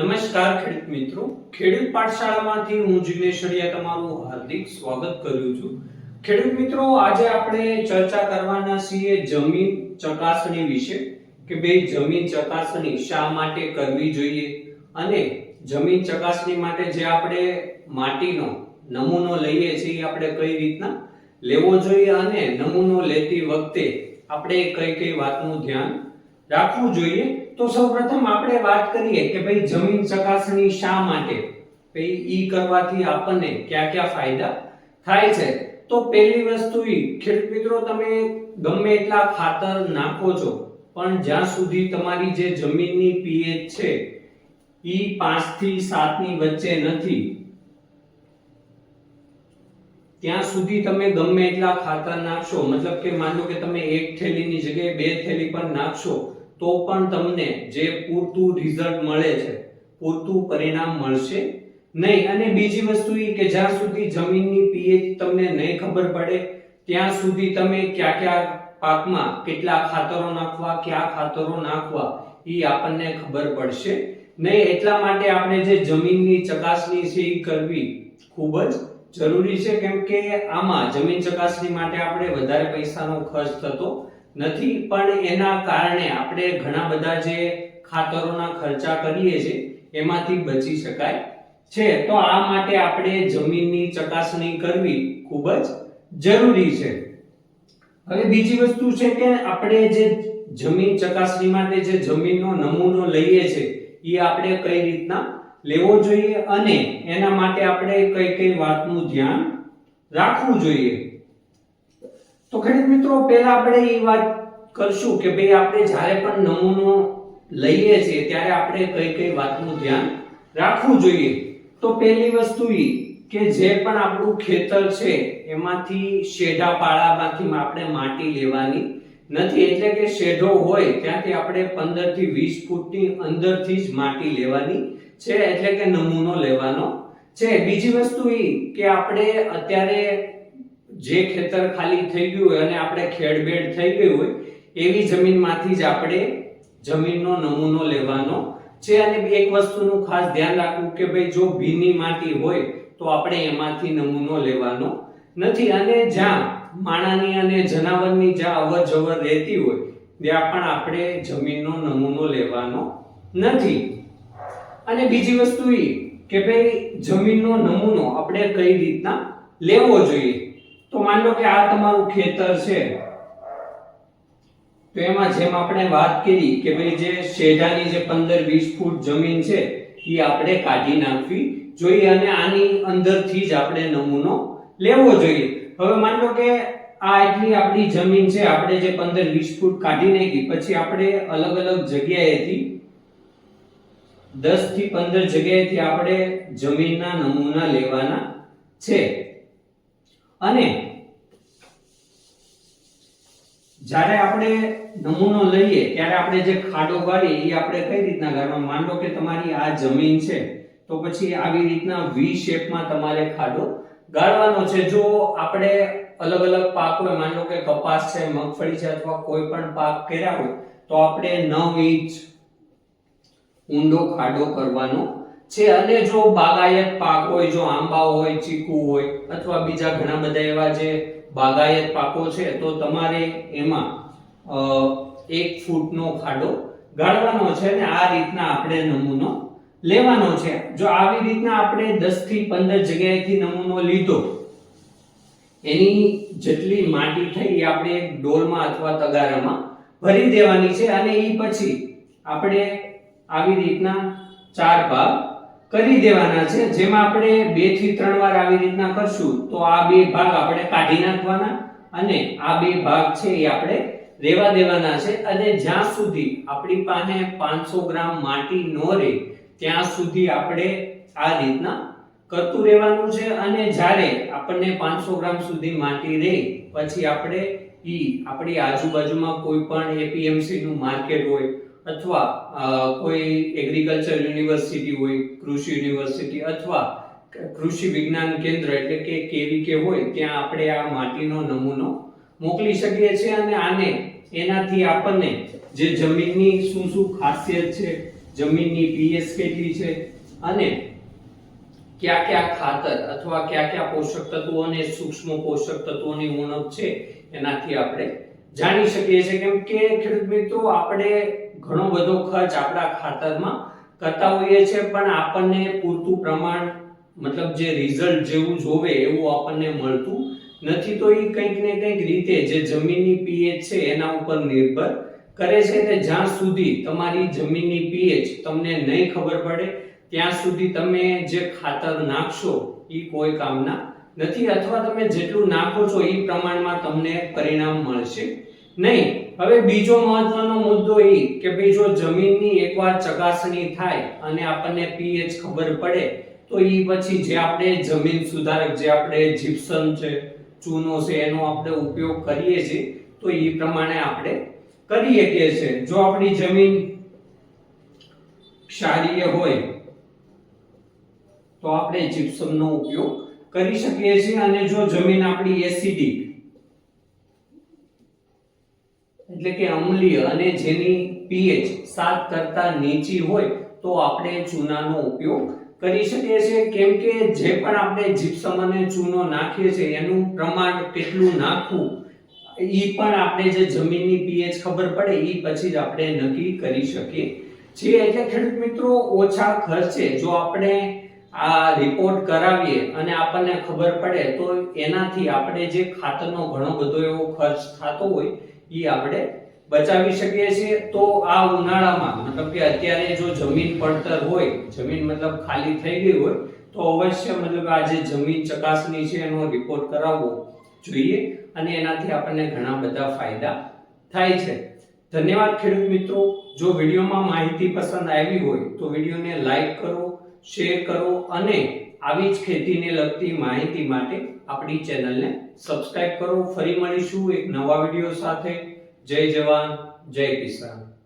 નમસ્કાર ખેડૂત મિત્રો. ખેડૂત પાઠશાળામાંથી હું જિગ્નેશ અડિયા તમારું હાર્દિક સ્વાગત કરું છું. ખેડૂત મિત્રો, આજે આપણે ચર્ચા કરવાના છીએ જમીન ચકાસણી વિશે, કે ભાઈ જમીન ચકાસણી શા માટે કરવી જોઈએ? અને જમીન ચકાસણી માટે જે આપણે માટીનો નમૂનો લઈએ છીએ આપણે કઈ રીતના લેવો જોઈએ અને નમૂનો લેતી વખતે આપણે કઈ કઈ વાતનું ધ્યાન રાખવું જોઈએ? તો સૌપ્રથમ આપણે વાત કરીએ કે ભાઈ જમીન ચકાસણી શા માટે? ભાઈ ઈ કરવાથી આપણને કયા કયા ફાયદા થાય છે? તો પહેલી વસ્તુ ઈ, ખેડૂત મિત્રો, તમે ગમે એટલા ખાતર નાખો છો, પણ જ્યાં સુધી તમારી જે જમીનની પીએચ છે, ઈ 5 થી 7 ની વચ્ચે નથી, ત્યાં સુધી તમે ગમે એટલા ખાતર નાખશો. મતલબ કે માનો કે તમે એક થેલીની જગ્યાએ બે થેલી પર નાખશો તો પણ તમને જે પૂરતું રિઝલ્ટ મળે છે, પૂરતું પરિણામ મળશે નહીં. અને બીજી વસ્તુ એ કે જ્યાં સુધી જમીનની પીએચ તમને નહીં ખબર પડે, ત્યાં સુધી તમે કયા કયા પાકમાં કેટલા ખાતરો નાખવા, કયા ખાતરો નાખવા એ આપણને ખબર પડશે નહીં. એટલા માટે આપણે જે જમીનની ચકાસણી છે એ કરવી ખૂબ જ જરૂરી છે, કેમ કે આમાં જમીન ચકાસણી માટે આપણે વધારે પૈસાનો ખર્ચ થતો નથી, પણ એના કારણે આપણે ઘણા બધા જે ખાતરોના ખર્ચા કરીએ છીએ, એમાંથી બચી શકાય છે. તો આ માટે આપણે જમીનની ચકાસણી કરવી ખૂબ જ જરૂરી છે. હવે બીજી વસ્તુ છે કે આપણે જે જમીન ચકાસણી માટે જે જમીનનો નમૂનો લઈએ છે, એ આપણે કઈ રીતના લેવો જોઈએ અને એના માટે આપણે કઈ કઈ વાતનું ધ્યાન રાખવું જોઈએ? તો ખેડૂત મિત્રો, પહેલા આપણે એ વાત કરશું કે ભાઈ આપણે જ્યારે પણ નમૂનો લઈએ છીએ, ત્યારે આપણે કઈ કઈ વાતનું ધ્યાન રાખવું જોઈએ. તો પહેલી વસ્તુ એ કે જે પણ આપણું ખેતર છે, એમાંથી શેઢા પાળામાંથી આપણે માટી લેવાની નથી. એટલે કે શેઢો હોય, ત્યાંથી આપણે 15 થી 20 ફૂટની અંદરથી જ માટી લેવાની છે, એટલે કે નમૂનો લેવાનો છે. બીજી વસ્તુ એ કે આપણે અત્યારે જે ખેતર ખાલી થઈ ગયું હોય અને આપણે ખેડબેડ થઈ ગઈ હોય, એવી જમીનમાંથી જ આપણે જમીનનો નમૂનો લેવાનો છે. અને એક વસ્તુનું ખાસ ધ્યાન રાખવું કે ભાઈ જો ભીની માટી હોય તો આપણે એમાંથી નમૂનો લેવાનો નથી. અને જ્યાં માણાની અને જનાવરની જ્યાં અવર જવર રહેતી હોય, ત્યાં પણ આપણે જમીનનો નમૂનો લેવાનો નથી. અને બીજી વસ્તુ એ કે ભાઈ જમીનનો નમૂનો આપણે કઈ રીતના લેવો જોઈએ? માન લો કે આ તમારું ખેતર છે. તો એમાં જેમ આપણે વાત કરી કે ભાઈ જે શેઢાની જે 15 20 ફૂટ જમીન છે એ આપણે કાઢી નાખવી જોઈએ અને આની અંદરથી જ આપણે નમૂનો લેવો જોઈએ. હવે માન લો કે આ એટલી આપણી જમીન છે, આપણે જે 15 20 ફૂટ કાઢી નાખી, પછી આપણે અલગ અલગ જગ્યાએથી 10 થી 15 જગ્યાએથી આપણે જમીનના નમૂના લેવાના છે. અને જ્યારે આપણે નમૂનો લઈએ, ત્યારે આપણે જે ખાડો ગાડીએ એ આપણે કઈ રીતના ગાળવાનો માન લો કે તમારી આ જમીન છે, તો પછી આવી રીતના વી શેપમાં તમારે ખાડો ગાળવાનો છે. જો આપણે અલગ અલગ પાક હોય, માન લો કે કપાસ છે, મગફળી છે, અથવા કોઈ પણ પાક કર્યા હોય, તો આપણે નવ ઇંચ ઊંડો ખાડો કરવાનો છે અને જો બાગાયત પાક હોય, જો આંબા હોય, ચીકુ હોય, અથવા બીજા ઘણા બધા એવા જે બાગાયત પાકો છે, તો તમારે એમાં એક ફૂટનો ખાડો ગાળવાનો છે અને આ રીતના આપણે નમૂનો લેવાનો છે. જો આવી રીતના આપણે 10 થી 15 જગ્યાએથી નમૂનો લીધો, એની જેટલી માટી થઈ આપણે એક ડોલમાં અથવા તગારામાં ભરી દેવાની છે અને એ પછી આપણે આવી રીતના ચાર ભાગ કરી દેવાના છે. જેમાં આપણે બેથી ત્રણ વાર આવી રીતના કરશું, તો આ બે ભાગ આપણે કાઢી નાખવાના અને આ બે ભાગ છે એ આપણે રેવા દેવાના છે. અને જ્યાં સુધી આપણી પાસે 500 ગ્રામ માટી ન રહે, ત્યાં સુધી આપણે આ રીતના કરતું રહેવાનું છે. અને જ્યારે આપણને 500 ગ્રામ સુધી માટી રહે, પછી આપણે ઈ આપણી આજુબાજુમાં કોઈ પણ એપીએમસી નું માર્કેટ હોય અથવા કોઈ એગ્રીકલ્ચર યુનિવર્સિટી હોય, કૃષિ યુનિવર્સિટી અથવા કૃષિ વિજ્ઞાન કેન્દ્ર એટલે કે કેવી કે હોય, ત્યાં આપણે આ માટીનો નમૂનો મોકલી શકીએ છીએ અને આને એનાથી આપણને જે જમીનની શું શું ખાસિયત છે, જમીનની પીએસ કેટલી છે અને કયા કયા ખાતર અથવા કયા કયા પોષક તત્વો અને સૂક્ષ્મ પોષક તત્વોની ઉણપ છે, એનાથી આપણે જાણી શકીએ છીએ. કેમ કે ખેડૂત મિત્રો, આપણે ઘણો બધો ખર્ચ આપણા ખાતરમાં કરતા હોઈએ છીએ, પણ આપણને પૂરતું પ્રમાણ, મતલબ જે રિઝલ્ટ જેવું જોવે એવું આપણને મળતું નથી. તો એ કંઈક ને કંઈક રીતે જે જમીનની પીએચ છે એના ઉપર નિર્ભર કરે છે કે જ્યાં સુધી તમારી જમીનની પીએચ તમને નહીં ખબર પડે, ત્યાં સુધી તમે જે ખાતર નાખશો એ કોઈ કામના નથી. અથવા તમે જેટલું નાખો છો એ પ્રમાણમાં તમને પરિણામ મળશે. નહીં, હવે બીજો મહત્વનો મુદ્દો એ કે ભાઈ જો જમીનની એકવાર ચકાસણી થાય અને આપણને પીએચ ખબર પડે, તો એ પછી જે આપણે જમીન સુધારક, જે આપણે જીપ્સમ છે, ચૂનો છે, એનો આપણે ઉપયોગ કરીએ છીએ, તો એ પ્રમાણે આપણે કરી શકીએ છીએ. જો આપણી જમીન ક્ષારીય હોય, તો આપણે જીપ્સમનો ઉપયોગ કરી શકીએ છીએ. અને જો જમીન આપણી એસિડિક એટલે કે અમ્લીય અને જેની પીએચ સાત કરતા નીચી હોય તો આપણે ચૂનાનો ઉપયોગ કરી શકીએ છીએ. કેમ કે જે પણ આપણે જીપ્સમ અને ચૂનો નાખીએ છીએ, એનું પ્રમાણ કેટલું નાખવું એ પણ આપણે જે જમીનની પીએચ ખબર પડે એ પછી જ આપણે નક્કી કરી શકીએ છીએ. એટલે ખેડૂત મિત્રો, ઓછા ખર્ચે જો આપણે આ રિપોર્ટ કરાવીએ અને આપણને ખબર પડે, તો એનાથી આપણે જે ખાતરનો ઘણો બધો એવો ખર્ચ થતો હોય ઈ આપણે બચાવી શકીએ છીએ. તો આ ઉનાળામાં, મતલબ કે અત્યારે જો જમીન પડતર હોય, જમીન મતલબ ખાલી થઈ ગઈ હોય, તો અવશ્ય મતલબ આ જે જમીન ચકાસણી છે એનો રિપોર્ટ કરાવવો જોઈએ અને એનાથી આપણને ઘણા બધા ફાયદા થાય છે. ધન્યવાદ ખેડૂત મિત્રો. જો વિડીયોમાં માહિતી પસંદ આવી હોય તો વિડીયોને લાઈક કરો, શેર કરો અને આવી જ ખેતીને લગતી માહિતી માટે આપણી ચેનલને સબસ્ક્રાઇબ કરો. ફરી મળીશું એક નવા વીડિયો સાથે. જય જવાન, જય કિસાન.